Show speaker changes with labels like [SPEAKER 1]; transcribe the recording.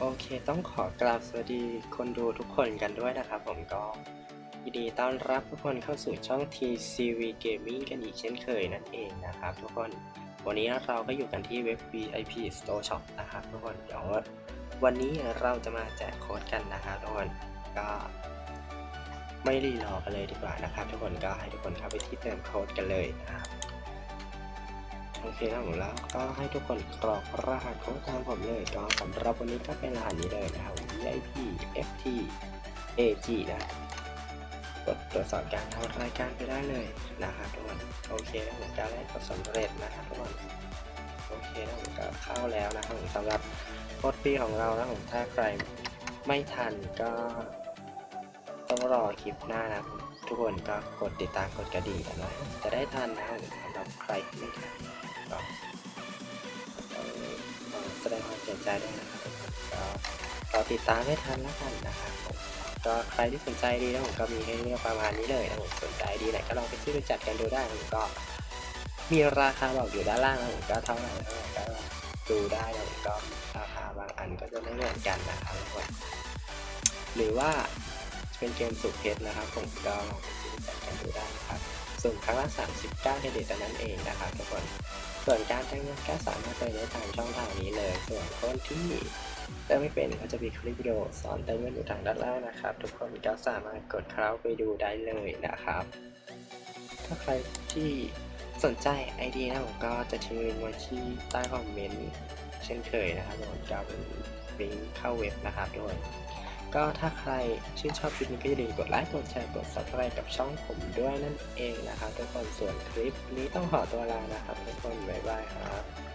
[SPEAKER 1] โอเคต้องขอกราบสวัสดีคนดูทุกคนกันด้วยนะครับผมก็ยินดีต้อนรับทุกคนเข้าสู่ช่อง TCV Gaming กันอีกเช่นเคยนั่นเองนะครับทุกคนวันนี้เราก็อยู่กันที่เว็บ VIP Store Shop นะครับทุกคนเดี๋ยววันนี้เราจะมาแจกโค้ดกันนะครับทุกคนก็ไม่รีรอกันเลยดีกว่านะครับ ทุกคนก็ให้ทุกคนเข้าไปที่เติมโค้ดกันเลยนะครับ โอเคครับผมแล้วก็ให้ทุกคนกรอกรหัสโค้ดตามผมเลยก็สำหรับวันนี้ก็เป็นรหัสนี้เลยนะครับ VIP FT AG นะกดตรวจสอบการทำรายการไปได้เลยนะครับทุกคนโอเคนะผมการแรกก็สำเร็จนะครับทุกคนโอเคนะผมก็เข้าแล้วนะครับผมสำหรับโค้ดฟรีของเรานะผมถ้าใครไม่ทันก็ต้องรอคลิปหน้านะทุกคนก็กดติดตามกดกระดิ่งกันนะจะได้ทันนะครับสำหรับใครไม่ทัน แสดงความเสียใจด้วยนะครับก็รอติดตามให้ทันแล้วกันนะครับผมก็ใครที่สนใจดีนะผมก็มีให้เลือกประมาณนี้เลยนะผมสนใจดีไหนก็ลองไปซื้อจัดกันดูได้ผมก็มีราคาบอกอยู่ด้านล่างนะผมก็เท่าไหร่เท่าไหร่ก็ดูได้นะผมก็ราคาบางอันก็จะไม่เหมือนกันนะครับทุกคนหรือว่าเป็นเกมสุดเพชรนะครับผมก็ลองไปซื้อจัดกันดูได้นะครับ ส่วนครั้งละ 39เครดิตเท่นั้นเองนะครับทุกคน ส่วนการใช้งเงินก็สามารถไปได้ทางช่องทางนี้เลย ส่วนคนที่เติมไม่เป็นก็จะมีคลิปวิดีโอสอนเติมเงินอยู่ทางด้านล่างนะครับ ทุกคนก็สามารถกดเข้าไปดูได้เลยนะครับ ถ้าใครที่สนใจ ID นะผมก็จะทิ้งลิงก์ไว้ที่ใต้คอมเมนต์เช่นเคยนะครับผมก็เป็นลิงก์เข้าเว็บนะครับทุกคน ก็ถ้าใครชื่นชอบคลิปนี้ก็อย่าลืมกดไลค์ กดแชร์ กด subscribe กับช่องผมด้วยนั่นเองนะครับทุกคน ส่วนคลิปนี้ต้องขอตัวลานะครับทุกคน บ๊ายบายครับ